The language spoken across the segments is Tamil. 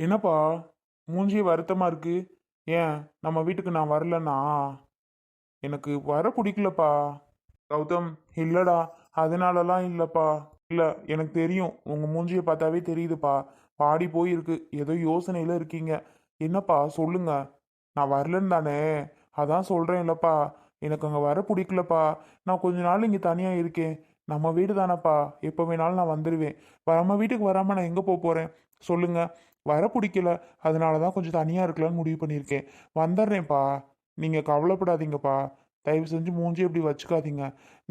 என்னப்பா மூஞ்சி வருத்தமாக இருக்கு. ஏன் நம்ம வீட்டுக்கு நான் வரலன்னா எனக்கு வர பிடிக்கலப்பா. கௌதம் இல்லடா அதனாலலாம் இல்லைப்பா. இல்லை எனக்கு தெரியும் உங்கள் மூஞ்சியை பார்த்தாவே தெரியுதுப்பா. பாடி போயிருக்கு ஏதோ யோசனையில் இருக்கீங்க. என்னப்பா சொல்லுங்க. நான் வரலன்னு தானே? அதான் சொல்கிறேன் இல்லைப்பா எனக்கு அங்கே வர பிடிக்கலப்பா. நான் கொஞ்ச நாள் இங்கே தனியாக இருக்கேன். நம்ம வீடு தானப்பா. எப்போ வேணாலும் நான் வந்துடுவேன் நம்ம வீட்டுக்கு வராமல் நான் எங்கே போக போகிறேன் சொல்லுங்கள் வர பிடிக்கல. அதனால தான் கொஞ்சம் தனியாக இருக்கலாம்னு முடிவு பண்ணியிருக்கேன். வந்துடுறேன்ப்பா. நீங்கள் கவலைப்படாதீங்கப்பா. தயவு செஞ்சு மூஞ்சி இப்படி வச்சுக்காதீங்க.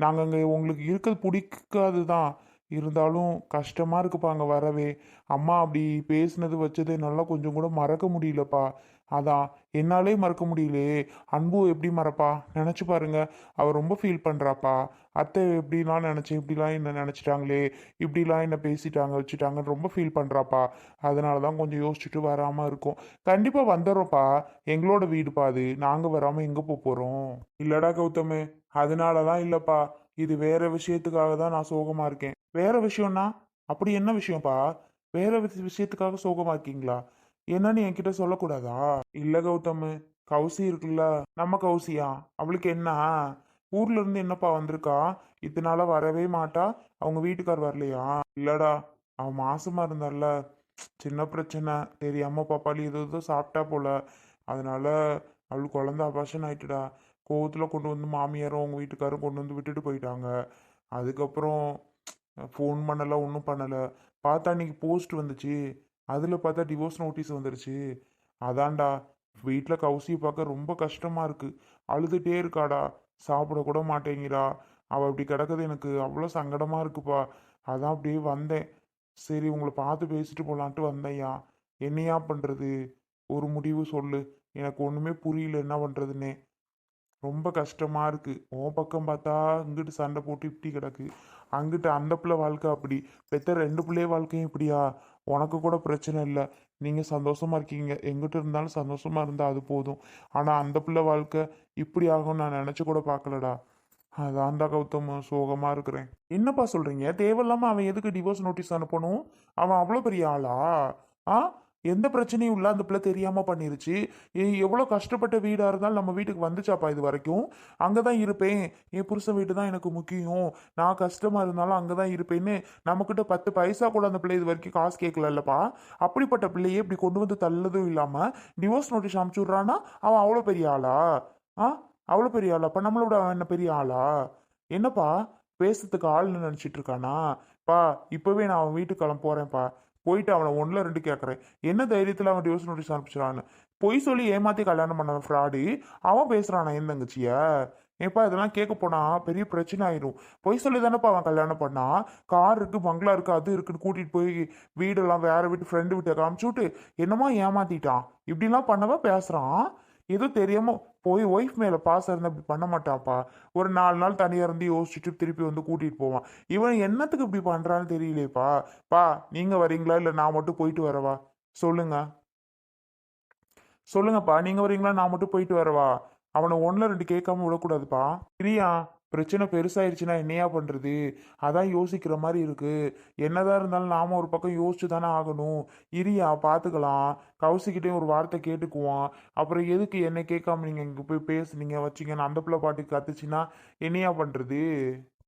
நாங்கள் அங்கே உங்களுக்கு இருக்கிறது பிடிக்காது தான். இருந்தாலும் கஷ்டமாக இருக்குப்பா அங்கே வரவே. அம்மா அப்படி பேசுனது வச்சது என்னால் கொஞ்சம் கூட மறக்க முடியலப்பா. அதான் என்னாலே மறக்க முடியலையே அன்பு எப்படி மறப்பா? நினச்சி பாருங்க. அவர் ரொம்ப ஃபீல் பண்ணுறாப்பா அத்தை எப்படிலாம் நினச்சி இப்படிலாம் என்ன நினச்சிட்டாங்களே இப்படிலாம் என்ன பேசிட்டாங்க வச்சுட்டாங்கன்னு ரொம்ப ஃபீல் பண்ணுறாப்பா அதனால தான் கொஞ்சம் யோசிச்சுட்டு வராமல் இருக்கும். கண்டிப்பாக வந்துடுறோம்ப்பா. எங்களோட வீடுப்பா அது. நாங்கள் வராமல் எங்கே போக போகிறோம் இல்லடா கௌதமு. தான் இல்லைப்பா. இது வேற விஷயத்துக்காக தான் நான் சோகமாக இருக்கேன். வேற விஷயம்னா? அப்படி என்ன விஷயம்ப்பா? வேற விஷயத்துக்காக சோகமாக இருக்கீங்களா? என்னன்னு என்கிட்ட சொல்லக்கூடாதா? இல்ல கௌதமு கௌசி இருக்குல்ல நம்ம கௌசியா? அவளுக்கு என்ன? ஊர்ல இருந்து என்னப்பா வந்திருக்கா? இதனால வரவே மாட்டா? அவங்க வீட்டுக்கார் வரலையா? இல்லடா அவ மாசமா இருந்தால சின்ன பிரச்சனை. தெரியாம பாப்பாளி ஏதோ ஏதோ சாப்பிட்டா போல. அதனால அவளுக்கு குழந்த அபாஷன் ஆயிட்டுடா. கோவத்துல கொண்டு வந்து மாமியாரும் அவங்க வீட்டுக்காரும் கொண்டு வந்து விட்டுட்டு போயிட்டாங்க. அதுக்கப்புறம் ஃபோன் பண்ணல ஒன்றும் பண்ணலை. பார்த்தா அன்னைக்கு போஸ்ட் வந்துச்சு. அதில் பார்த்தா டிவோர்ஸ் நோட்டீஸ் வந்துருச்சு. அதான்டா வீட்டில் கவுசியை பார்க்க ரொம்ப கஷ்டமாக இருக்குது அழுதுகிட்டே இருக்காடா. சாப்பிட கூட மாட்டேங்கிறா. அவள் அப்படி கிடக்குது எனக்கு அவ்வளோ சங்கடமாக இருக்குப்பா. அதான் அப்படியே வந்தேன். சரி உங்களை பார்த்து பேசிட்டு போகலான்ட்டு வந்தேன்யா. என்னையா பண்ணுறது ஒரு முடிவு சொல்லு. எனக்கு ஒன்றுமே புரியல என்ன பண்ணுறதுன்னே ரொம்ப கஷ்டமாக இருக்குது உன் பக்கம் பார்த்தா இங்கிட்டு சண்டை போட்டு இப்படி கிடக்கு. அங்கிட்டு அந்த பிள்ளை வாழ்க்கை அப்படி. பெத்த ரெண்டு பிள்ளைய வாழ்க்கையும் இப்படியா? உனக்கு கூட பிரச்சனை இல்லை. நீங்கள் சந்தோஷமா இருக்கீங்க. எங்கிட்ட இருந்தாலும் சந்தோஷமாக இருந்தால் அது போதும். ஆனால் அந்த பிள்ளை வாழ்க்கை இப்படி ஆகும்னு நான் நினச்சி கூட பார்க்கலடா. அதான்டா கௌதம் சோகமாக இருக்கிறேன். என்னப்பா சொல்கிறீங்க தேவையில்லாமல் அவன் எதுக்கு டிவோர்ஸ் நோட்டீஸ் அனுப்பணும்? அவன் அவ்வளோ பெரிய ஆளா? ஆ? எந்த பிரச்சனையும் இல்லை அந்த பிள்ளை தெரியாமல் பண்ணிருச்சு. எவ்வளோ கஷ்டப்பட்ட வீடாக இருந்தாலும் நம்ம வீட்டுக்கு வந்துச்சாப்பா இது வரைக்கும்? அங்கே தான் இருப்பேன். என் புருஷன் வீடு தான் எனக்கு முக்கியம். நான் கஷ்டமாக இருந்தாலும் அங்கே தான் இருப்பேன்னு நம்மக்கிட்ட பத்து பைசா கூட அந்த பிள்ளை இது வரைக்கும் காசு கேட்கலல்லப்பா. அப்படிப்பட்ட பிள்ளையே இப்படி கொண்டு வந்து தள்ளதும் இல்லாமல் டிவோர்ஸ் நோட்டீஸ் அனுப்பிச்சு அவன் அவ்வளோ பெரிய ஆளா? ஆ? அவ்வளோ பெரிய ஆளா? அப்போ நம்மளோட அவன் என்ன பெரிய ஆளா? என்னப்பா? பேசுறதுக்கு ஆள்னு நினச்சிட்டு இருக்கானா? பா இப்போவே நான் அவன் வீட்டுக்கு கிளம்ப போகிறேன்ப்பா போயிட்டு அவனை ஒன்றில் ரெண்டு கேட்குறேன் என்ன தைரியத்தில் அவன் டிவோர்ஸ் நோட்டீஸ் அனுப்பிச்சிடான்னு பொய் சொல்லி ஏமாற்றி கல்யாணம் பண்ண ஃப்ராடு அவன் பேசுகிறானா என் தங்கச்சிய? ஏப்பா இதெல்லாம் கேட்க போனா பெரிய பிரச்சனை ஆயிரும். பொய் சொல்லி தானேப்பா அவன் கல்யாணம் பண்ணா? கார் இருக்கு பங்களா இருக்கு அது இருக்குன்னு கூட்டிட்டு போய் வீடெல்லாம் வேற வீட்டு ஃப்ரெண்டு வீட்டை காமிச்சு விட்டு என்னமோ ஏமாத்திட்டான். இப்படிலாம் பண்ணவன் பேசுறான். ஏதோ தெரியாம போய் ஒய்ஃப் மேல பாசம் இருந்தா இப்படி பண்ண மாட்டான்ப்பா ஒரு நாலு நாள் தனியா இருந்து யோசிச்சுட்டு திருப்பி வந்து கூட்டிட்டு போவான். இவன் என்னத்துக்கு இப்படி பண்றான்னு தெரியலையப்பா பா நீங்க வரீங்களா? இல்ல நான் மட்டும் போயிட்டு வரவா? சொல்லுங்க. சொல்லுங்கப்பா நீங்க வரீங்களா? நான் மட்டும் போயிட்டு வரவா? அவனை ஒன்றில் ரெண்டு கேட்காம விடக்கூடாதுப்பா. பிரியா பிரச்சனை பெருசாயிருச்சுன்னா என்னையா பண்ணுறது அதான் யோசிக்கிற மாதிரி இருக்குது என்னதான் இருந்தாலும் நாம ஒரு பக்கம் யோசிச்சு தானே ஆகணும். இரியா பார்த்துக்கலாம் கவுசிக்கிட்டே ஒரு வார்த்தை கேட்டுக்குவோம் அப்புறம் எதுக்கு என்னை கேட்காம நீங்கள் இங்கே போய் பேசுனீங்க வச்சீங்கன்னு அந்த பிள்ளை பாட்டுக்கு கத்துச்சுன்னா என்னையா பண்ணுறது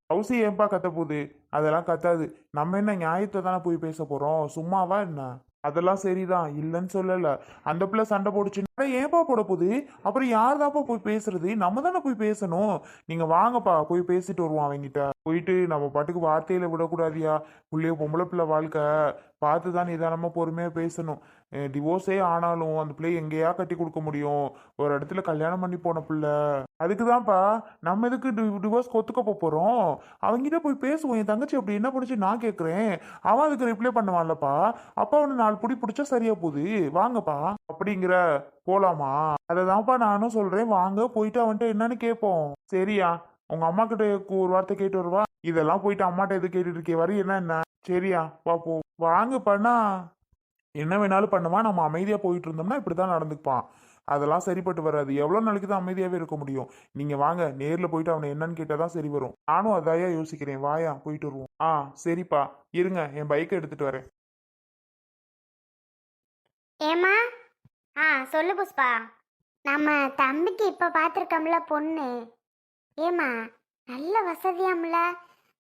கவுசி ஏன்பா கத்த போகுது? அதெல்லாம் கத்தாது. நம்ம என்ன நியாயத்தை தானே போய் பேச போகிறோம் சும்மாவா என்ன? அதெல்லாம் சரிதான். இல்லைன்னு சொல்லல. அந்த பிள்ளை சண்டை போடுச்சுன்னா ஏன்பா போட போகுது? அப்புறம் யார் தாப்பா போய் பேசுறது? நம்ம தானே போய் பேசணும். நீங்க வாங்கப்பா போய் பேசிட்டு வருவோம் அவங்கிட்ட போயிட்டு நம்ம பாட்டுக்கு வார்த்தையில விடக்கூடாதியா? புள்ளைய பொம்பளை பிள்ளை வாழ்க்கை. பார்த்து தான் நிதானமா பொறுமையா பேசணும். டிவோர்ஸே ஆனாலும் அந்த பிள்ளை எங்கேயா கட்டி கொடுக்க முடியும். ஒரு இடத்துல கல்யாணம் பண்ணி போன பிள்ளை. அதுக்கு தான்ப்பா நம்ம எதுக்கு டிவோர்ஸ் கொத்துக்க போகிறோம் அவங்ககிட்ட போய் பேசுவோம். என் தங்கச்சி அப்படி என்ன பண்ணுச்சு நான் கேட்குறேன் அவன் அதுக்கு ரிப்ளை பண்ணுவான்லப்பா. அப்பா அவனு நாலு பிடி பிடிச்சா சரியா போகுது. வாங்கப்பா. அப்படிங்கிற போலாமா? அதை தான்ப்பா நானும் சொல்கிறேன் வாங்க போயிட்டு அவன்கிட்ட என்னன்னு கேட்போம் சரியா? உங்க அம்மா கிட்ட ஒரு வார்த்தை கேட்டு வருவா. இதெல்லாம் போயிட்டு அம்மாட்ட எது கேட்டுட்டு இருக்கே? வரி என்ன என்ன? சரியா? வா வாங்க பண்ணா என்ன வேணாலும் பண்ணுவான் நம்ம அமைதியாக போயிட்டு இருந்தோம்னா இப்படிதான் நடந்துப்பான். அதெல்லாம் சரிப்பட்டு வராது. எவ்வளோ நாளைக்கு தான் அமைதியாகவே இருக்க முடியும்? நீங்கள் வாங்க நேரில் போயிட்டு அவனை என்னன்னு கேட்டால் தான் சரி வரும். நானும் அதாயா யோசிக்கிறேன். வாயா போயிட்டு வருவோம். ஆ சரிப்பா. இருங்க என் பைக்கை எடுத்துகிட்டு வரேன். ஏம்மா? ஆ சொல்லு புஷ்பா. நம்ம தம்பிக்கு இப்போ பார்த்துருக்கோம்ல பொண்ணு. ஏம்மா நல்ல வசதியாம்ல.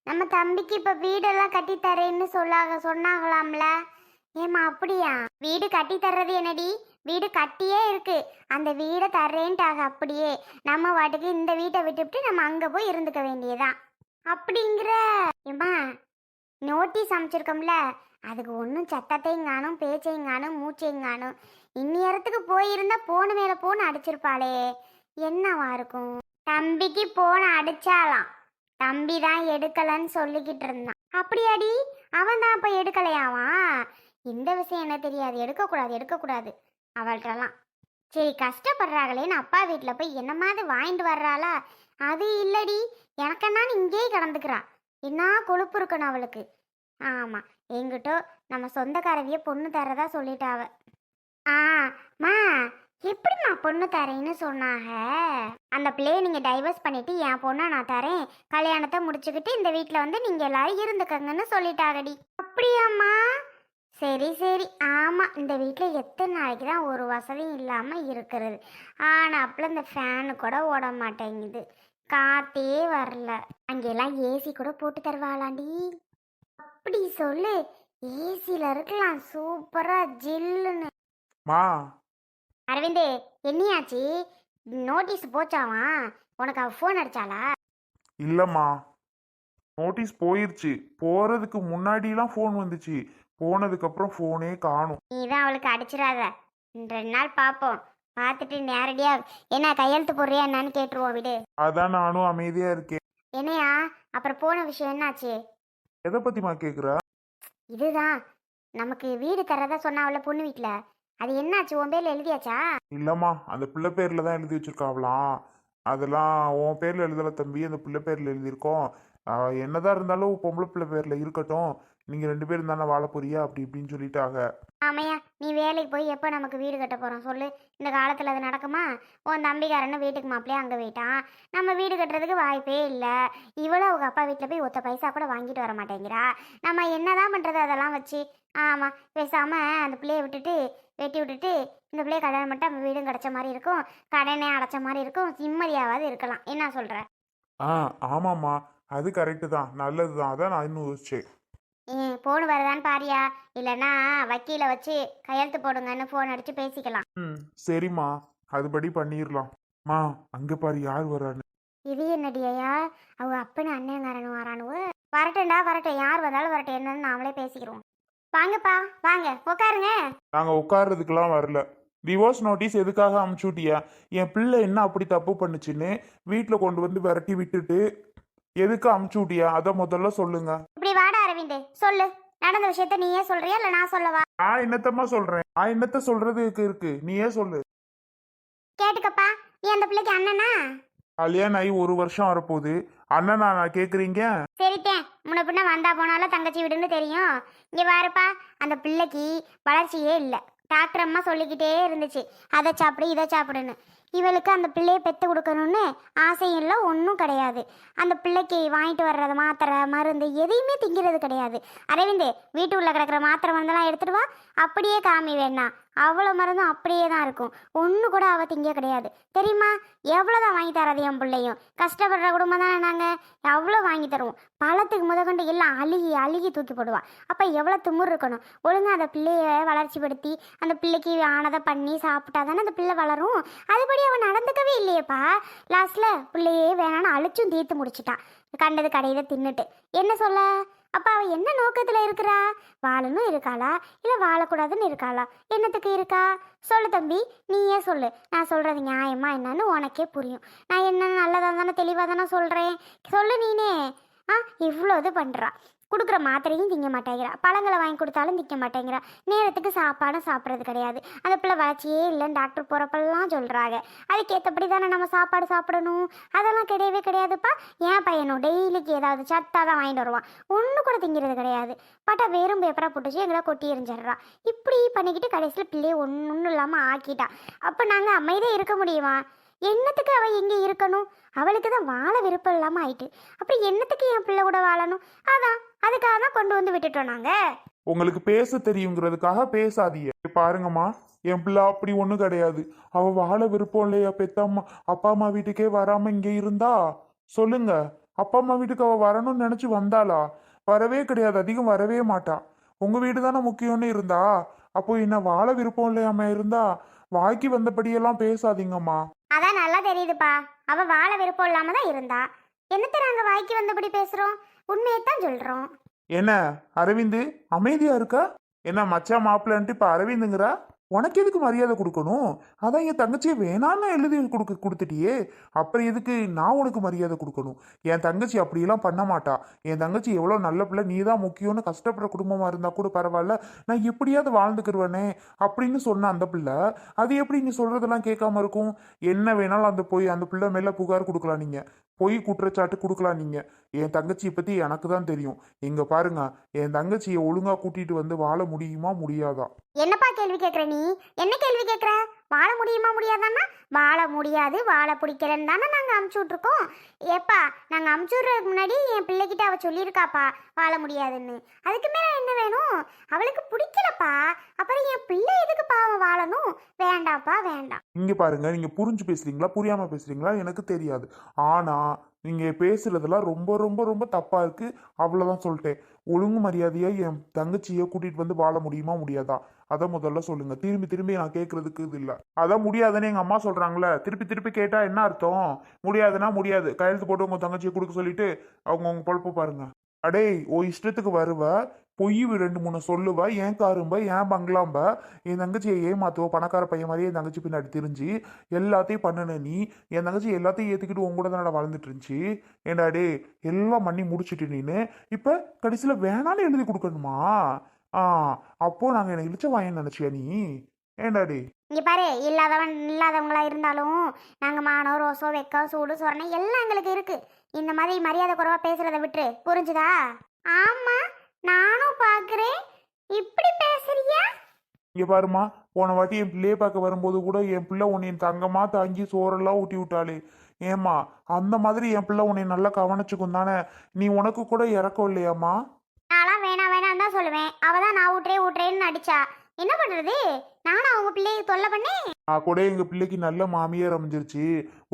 நம்ம தம்பிக்கு இப்போ வீடெல்லாம் கட்டித்தரேன்னு சொல்லாக சொன்னாங்களாம்ல. ஏம்மா அப்படியா? வீடு கட்டி தர்றது என்னடி? வீடு கட்டியே இருக்கு. அந்த வீடை தர்றேன்ட்டாக அப்படியே. நம்ம வாட்டுக்கு இந்த வீட்டை விட்டுவிட்டு நம்ம அங்கே போய் இருந்துக்க வேண்டியதான் அப்படிங்கிற. ஏமா நோட்டீஸ் அமைச்சிருக்கோம்ல. அதுக்கு ஒன்றும் சத்தத்தையும் காணும் பேச்சையும் காணும் மூச்சையும் காணும். இந்நேரத்துக்கு போயிருந்தா போன மேல போன அடிச்சிருப்பாளே. என்னவா இருக்கும்? தம்பிக்கு போன அடிச்சாலாம். தம்பி தான் எடுக்கலன்னு சொல்லிக்கிட்டு இருந்தான். அப்படியாடி? அவன் தான் அப்ப எடுக்கலையாவா? இந்த விஷயம் என்ன தெரியாது? எடுக்கக்கூடாது எடுக்கக்கூடாது. அவள்கிட்டலாம் சரி கஷ்டப்படுறாங்களேன்னு அப்பா வீட்டில் போய் என்னமாவது வாங்கிட்டு வர்றாளா? அது இல்லடி எனக்கென்னான்னு இங்கேயே கிடந்துக்கிறா. என்ன கொழுப்பு இருக்கணும் அவளுக்கு? ஆமாம் எங்கிட்டோ நம்ம சொந்தக்காரவிய பொண்ணு தரதா சொல்லிட்டாவ. ஆ மா எப்படிம்மா பொண்ணு தரேன்னு சொன்னாங்க அந்த பிள்ளையை நீங்கள் டைவர்ஸ் பண்ணிவிட்டு என் பொண்ணை நான் தரேன். கல்யாணத்தை முடிச்சுக்கிட்டு இந்த வீட்டில் வந்து நீங்கள் எல்லாரும் இருந்துக்கங்கன்னு சொல்லிட்டாகடி. அப்படியாம்மா? சரி சரி. ஆமாம் இந்த வீட்டில் எத்தனை நாளைக்கு தான் ஒரு வசதியும் இல்லாமல் இருக்கிறது? ஆனாப்புல இந்த ஃபேனு கூட ஓட மாட்டேங்குது. காத்தே வரல. அங்கெல்லாம் ஏசி கூட போட்டு தருவாளாண்டி? அப்படி சொல்லு. ஏசியில் இருக்கலாம். சூப்பராக ஜில்லுன்னு. மா. அரவிந்து என்னையாச்சு? நோட்டீஸ் போச்சாவா உனக்கு அவ ஃபோன் அடிச்சாளா? இல்லைம்மா. நோட்டீஸ் போயிருச்சு. போகிறதுக்கு முன்னாடிலாம் ஃபோன் வந்துச்சு. போனதுக்கப்புறம் ஃபோனே காணும். நீ தான் அவளுக்கு அடிச்சிடாத. ரெண்டு நாள் பார்ப்போம். பார்த்துட்டு நேரடியாக என்ன கையெழுத்து போடுறியா என்னன்னு கேட்டுருவோம் விடு. அதான் நானும் அமைதியாக இருக்கேன். என்னையா? அப்புறம் போன விஷயம் என்னாச்சு? எதை பற்றிமா கேட்குற இதுதான். நமக்கு வீடு தரதா சொன்னாவல பொண்ணு வீட்டில் அது என்னாச்சு? உன் பேர்ல எழுதியாச்சா? இல்லைம்மா அந்த பிள்ளை பேரில் தான் எழுதி வச்சிருக்காவலாம் அதெல்லாம் உன் பேரில் எழுதலை தம்பி அந்த பிள்ளை பேரில் எழுதியிருக்கோம். ஆஹ் என்னதான் இருந்தாலும் பொம்பளை பிள்ளை பேரில் இருக்கட்டும். நீங்கள் ரெண்டு பேரும் தானே வாழ போறியா? அப்படி இப்படின்னு சொல்லிட்டாங்க. ஆமையா நீ வேலைக்கு போய் எப்போ நமக்கு வீடு கட்ட போகிறோம் சொல்லு. இந்த காலத்தில் அது நடக்குமா? உன் தம்பிக்காரன்னு வீட்டுக்கு மாப்பிளையே அங்கே போயிட்டான். நம்ம வீடு கட்டுறதுக்கு வாய்ப்பே இல்லை. இவளும் அவங்க அப்பா வீட்டில் போய் ஒத்த பைசா கூட வாங்கிட்டு வர மாட்டேங்கிறா. நம்ம என்னதான் பண்ணுறது அதெல்லாம் வச்சு? ஆமாம் பேசாமல் அந்த பிள்ளைய விட்டுட்டு வெட்டி விட்டுட்டு இந்த பிள்ளைய கல்யாணம் பண்ணிட்டு நம்ம வீடும் கிடச்ச மாதிரி இருக்கும். கடனே அடைச்ச மாதிரி இருக்கும். நிம்மதியாவது இருக்கலாம். என்ன சொல்கிற ஆ ஆமாம்மா. அது கரெக்டு தான். நல்லது தான் அதான் நான் இன்னும் யோசிச்சேன். ஃபோன் வருதான்னு பாரியா? இல்லைன்னா வக்கீலை வச்சு கையெழுத்து போடுங்கன்னு ஃபோன் அடித்து பேசிக்கலாம். ம் சரிம்மா. அதுபடி பண்ணிடலாம் மா அங்கே பாரு யார் வரான்னு. இது என்னடியா அவங்க அப்பனு அண்ணங்காரனும் வரானுவ? வரட்டும்டா வரட்டும். யார் வந்தாலும் வரட்டும். என்னன்னு நாமளே பேசிக்கிறோம் வாங்கப்பா வாங்க. உட்காருங்க நாங்கள் உட்கார்றதுக்கெல்லாம் வரல. டிவோர்ஸ் நோட்டீஸ் எதுக்காக அமுச்சு விட்டியா? என் பிள்ளை என்ன அப்படி தப்பு பண்ணுச்சுன்னு வீட்டில் கொண்டு வந்து விரட்டி விட்டுட்டு எதுக்கு அமுச்சு விட்டியா அதை முதல்ல சொல்லுங்க. இப்படி வாடா அரவிந்த் சொல்லு. நடந்த விஷயத்த நீயே சொல்றியா இல்லை நான் சொல்லவா? நான் என்னத்தம்மா சொல்றேன்? நான் என்னத்த சொல்றதுக்கு இருக்கு? நீயே சொல்லு. கேட்டுக்கப்பா நீ அந்த பிள்ளைக்கு அண்ணனா? கல்யாணம் ஆகி ஒரு வருஷம் வரப்போகுது. அண்ணனா நான் கேட்குறீங்க சரிட்டேன் முன்ன பின்ன வந்தா போனாலும் தங்கச்சி விடுன்னு தெரியும். இங்கே பாருப்பா அந்த பிள்ளைக்கு வளர்ச்சியே இல்லை. டாக்டர் அம்மா சொல்லிக்கிட்டே இருந்துச்சு. அதை சாப்பிடு இதை சாப்பிடுன்னு. இவளுக்கு அந்த பிள்ளையை பெற்று கொடுக்கணும்னு ஆசையும் இல்லை ஒன்றும் கிடையாது. அந்த பிள்ளைக்கு வாங்கிட்டு வர்றது மாத்திரை மருந்து எதையுமே திங்கிறது கிடையாது. அரவிந்த் வீட்டு உள்ள கிடக்கிற மாத்திரை மருந்தெல்லாம் எடுத்துட்டு வா. அப்படியே காமி வேணா. அவ்வளோ மருந்தும் அப்படியே தான் இருக்கும். ஒன்று கூட அவள் திங்க கிடையாது. தெரியுமா? எவ்வளோதான் வாங்கி தராது என் பிள்ளையும். கஷ்டப்படுற குடும்பம் தானே நாங்கள் எவ்வளோ வாங்கி தருவோம்? பழத்துக்கு முதற்கொண்டு எல்லாம் அழுகி அழுகி தூக்கி போடுவான் அப்போ எவ்வளோ திமுர் இருக்கணும்? ஒழுங்காக அந்த பிள்ளைய வளர்ச்சிப்படுத்தி அந்த பிள்ளைக்கு ஆனதை பண்ணி சாப்பிட்டா தானே அந்த பிள்ளை வளரும்? அதுபடி அவன் நடந்துக்கவே இல்லையேப்பா. லாஸ்ட்டில் பிள்ளையே வேணான்னு அழிச்சும் தீர்த்து முடிச்சிட்டான் கண்டது கடையில் தின்னுட்டு. என்ன சொல்ல? அப்போ அவள் என்ன நோக்கத்தில் இருக்கிறா? வாழணும் இருக்காளா? இல்லை வாழக்கூடாதுன்னு இருக்காளா? என்னத்துக்கு இருக்கா? சொல்லு தம்பி நீயே சொல்லு. நான் சொல்கிறது நியாயமா என்னன்னு உனக்கே புரியும். நான் என்ன நல்லதாக தானே தெளிவாக தானே சொல்கிறேன் சொல்லு நீனே. ஆ இவ்வளோ இது பண்ணுறா கொடுக்குற மாத்திரையும் திங்க மாட்டேங்கிறா. பழங்களை வாங்கி கொடுத்தாலும் திங்க மாட்டேங்கிறா. நேரத்துக்கு சாப்பாடும் சாப்பிட்றது கிடையாது. அந்த பிள்ளை வளர்ச்சியே இல்லைன்னு டாக்டர் போகிறப்பெல்லாம் சொல்கிறாங்க அதுக்கேற்றபடி தானே நம்ம சாப்பாடு சாப்பிடணும். அதெல்லாம் கிடையவே கிடையாதுப்பா. என் பையனும் டெய்லிக்கு ஏதாவது சத்தாக தான் வாங்கிட்டு வருவான். ஒன்று கூட திங்கிறது கிடையாது. பட்டா வெறும் பேப்பராக போட்டுச்சு எங்களை கொட்டி எரிஞ்சிடுறான் இப்படி பண்ணிக்கிட்டு கடைசியில் பிள்ளையை ஒன்றும் இல்லாமல் ஆக்கிட்டான் அப்போ நாங்கள் அமைதியாக இருக்க முடியுமா? என்னத்துக்கு அவள் இங்கே இருக்கணும்? அவளுக்கு தான் வாழ விருப்பம் இல்லாமல் ஆயிட்டு. அப்படி என்னத்துக்கு என் பிள்ளை கூட வாழணும்? அதான் அதுக்காக தான் கொண்டு வந்து விட்டுட்டோம் நாங்கள் உங்களுக்கு பேச தெரியுங்கிறதுக்காக பேசாதீங்க. பாருங்கம்மா என் பிள்ளை அப்படி ஒன்றும் கிடையாது. அவ வாழ விருப்பம் இல்லையா பெத்தம்மா? அப்பா அம்மா வீட்டுக்கே வராம இங்கே இருந்தா? சொல்லுங்க அப்பா அம்மா வீட்டுக்கு அவ வரணும்னு நினைச்சு வந்தாளா? வரவே கிடையாது அதிகம் வரவே மாட்டா. உங்க வீடு தானே முக்கியம்னு இருந்தா? அப்போ என்ன வாழ விருப்பம் இல்லையாம இருந்தா? வாய்க்கு வந்தபடியெல்லாம் பேசாதீங்கம்மா. அதான் நல்லா தெரியுதுப்பா. அவ வாழ விருப்பம் இல்லாம தான் இருந்தா. என்னத்த நாங்க வாய்க்கு வந்தபடி பேசுறோம்? உண்மையை தான் சொல்றோம். என்ன அரவிந்து அமைதியா இருக்கா? என்ன மச்சா மாப்பிள்ளன்ட்டு இப்ப அரவிந்துங்கிறா? உனக்கு எதுக்கு மரியாதை கொடுக்கணும்? அதான் என் தங்கச்சியை வேணான்னு எழுதி கொடுக்க கொடுத்துட்டியே. அப்புறம் எதுக்கு நான் உனக்கு மரியாதை கொடுக்கணும்? என் தங்கச்சி அப்படியெல்லாம் பண்ண மாட்டா. என் தங்கச்சி எவ்வளோ நல்ல பிள்ளை நீ தான் முக்கியம்னு கஷ்டப்படுற குடும்பமாக இருந்தால் கூட பரவாயில்ல. நான் எப்படியாவது வாழ்ந்துக்கிருவேனே அப்படின்னு சொன்ன அந்த பிள்ளை அது எப்படி நீ சொல்கிறதெல்லாம் கேட்காம இருக்கும்? என்ன வேணாலும் அந்த போய் அந்த பிள்ளை மேலே புகார் கொடுக்கலாம் நீங்கள் பொய் குற்றச்சாட்டு கொடுக்கலாம் நீங்க. என் தங்கச்சியை பத்தி எனக்கு தான் தெரியும். இங்க பாருங்க என் தங்கச்சியை ஒழுங்கா கூட்டிட்டு வந்து வாழ முடியுமா முடியாதா? என்னப்பா கேள்வி கேட்குற நீ? என்ன கேள்வி கேட்குற வாழ முடியுமா முடியாதான்னா வாழ முடியாது வாழ பிடிக்கலன்னு தானே நாங்கள் அமுச்சு விட்ருக்கோம் ஏப்பா நாங்கள் அமுச்சு விட்றதுக்கு முன்னாடி என் பிள்ளைகிட்ட அவள் சொல்லியிருக்காப்பா வாழ முடியாதுன்னு. அதுக்கு மேலே என்ன வேணும்? அவளுக்கு பிடிக்கலப்பா. அப்புறம் என் பிள்ளை எதுக்குப்பா அவன் வாழணும்? வேண்டாம்ப்பா வேண்டாம். இங்க பாருங்க நீங்க புரிஞ்சு பேசுறீங்களா புரியாம பேசுறீங்களா எனக்கு தெரியாது. ஆனா நீங்கள் பேசுறதெல்லாம் ரொம்ப ரொம்ப ரொம்ப தப்பாக இருக்குது அவ்வளோதான் சொல்லிட்டேன். ஒழுங்கு மரியாதையாக என் தங்கச்சியை கூட்டிகிட்டு வந்து வாழ முடியுமா முடியாதா? அதை முதல்ல சொல்லுங்கள் திரும்பி திரும்பி நான் கேட்குறதுக்கு இது இல்லை. அதான் முடியாதுன்னு எங்கள் அம்மா சொல்கிறாங்களே திருப்பி திருப்பி கேட்டால் என்ன அர்த்தம்? முடியாதுன்னா முடியாது. கையெழுத்து போட்டு உங்கள் தங்கச்சியை கொடுக்க சொல்லிட்டு அவங்க உங்க பொழப்பு பாருங்க. அடே ஓ இஷ்டத்துக்கு வருவ. பொய் ரெண்டு மூணு சொல்லுவா ஏன் காரும்ப ஏன் பங்களாம்ப? என் தங்கச்சியை ஏமாத்துவ பணக்கார பையன் மாதிரி என் தங்கச்சி பின்னாடி திரிஞ்சு எல்லாத்தையும் பண்ணுன நீ என் தங்கச்சி எல்லாத்தையும் ஏற்றுக்கிட்டு உன் கூட தானடா வளர்ந்துட்டு இருந்துச்சு? ஏண்டா டே எல்லாம் பண்ணி முடிச்சிட்டு நீனு இப்போ கடைசியில் வேணான்னு எழுதி கொடுக்கணுமா? ஆ அப்போ நாங்கள் எனக்கு இழிச்ச வாயன்னு நினச்சியா நீ? ஏண்டா டே இங்கே பாரு இல்லாதவன் இல்லாதவங்களா இருந்தாலும் நாங்கள் மானோ ரோசோ வெக்கோ சூடு சொரணை எல்லாம் எங்களுக்கு இருக்கு. இந்த மாதிரி மரியாதை குறைவா பேசுகிறத விட்டுரு புரிஞ்சுதா? ஆமா நானும் பார்க்குறேன் இப்படி பேசுறியா? இங்கே பாருமா போன வாட்டி என் பிள்ளையை பார்க்க வரும்போது கூட என் பிள்ளை உன்னை தங்கமா தாங்கி சோறெல்லாம் ஊட்டி விட்டாளே. ஏம்மா அந்த மாதிரி என் பிள்ளை உன்னை நல்லா கவனிச்சுக்கும் தானே? நீ உனக்கு கூட இறக்கம் இல்லையாம்மா? நான்லாம் வேணாம் வேணாம் தான் சொல்லுவேன். அவ தான் நான் ஊட்டுறே ஊட்டுறேன்னு நடிச்சா. என்ன பண்றது? நானும் அவங்க பிள்ளையை தொல்லை பண்ணேன் நான் கூட எங்கள் பிள்ளைக்கு நல்ல மாமியார் அமைஞ்சிருச்சு.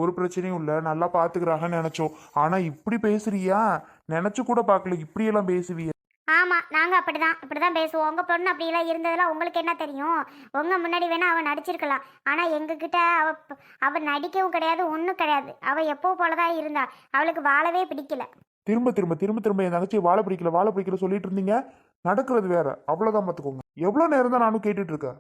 ஒரு பிரச்சனையும் இல்லை நல்லா பார்த்துக்கிறாங்கன்னு நினச்சோம். ஆனால் இப்படி பேசுறியா? நினச்சி கூட பார்க்கல இப்படியெல்லாம் பேசுவிய. ஆமாம் நாங்கள் அப்படி தான் அப்படி தான் பேசுவோம். உங்கள் பொண்ணு அப்படிலாம் இருந்ததெல்லாம் உங்களுக்கு என்ன தெரியும்? உங்கள் முன்னாடி வேணால் அவள் நடிச்சிருக்கலாம். ஆனால் எங்ககிட்ட அவள் அவ நடிக்கவும் கிடையாது ஒன்றும் கிடையாது. அவள் எப்போ போலதான் இருந்தா. அவளுக்கு வாழவே பிடிக்கல. திரும்ப திரும்ப திரும்ப திரும்ப என் தங்கச்சி வாழை பிடிக்கல வாழை பிடிக்கல சொல்லிட்டு இருந்தீங்க. நடக்கிறது வேற. அவ்வளோதான் பார்த்துக்கோங்க எவ்வளோ நேரம் தான் நானும் கேட்டுட்டு இருக்கேன்.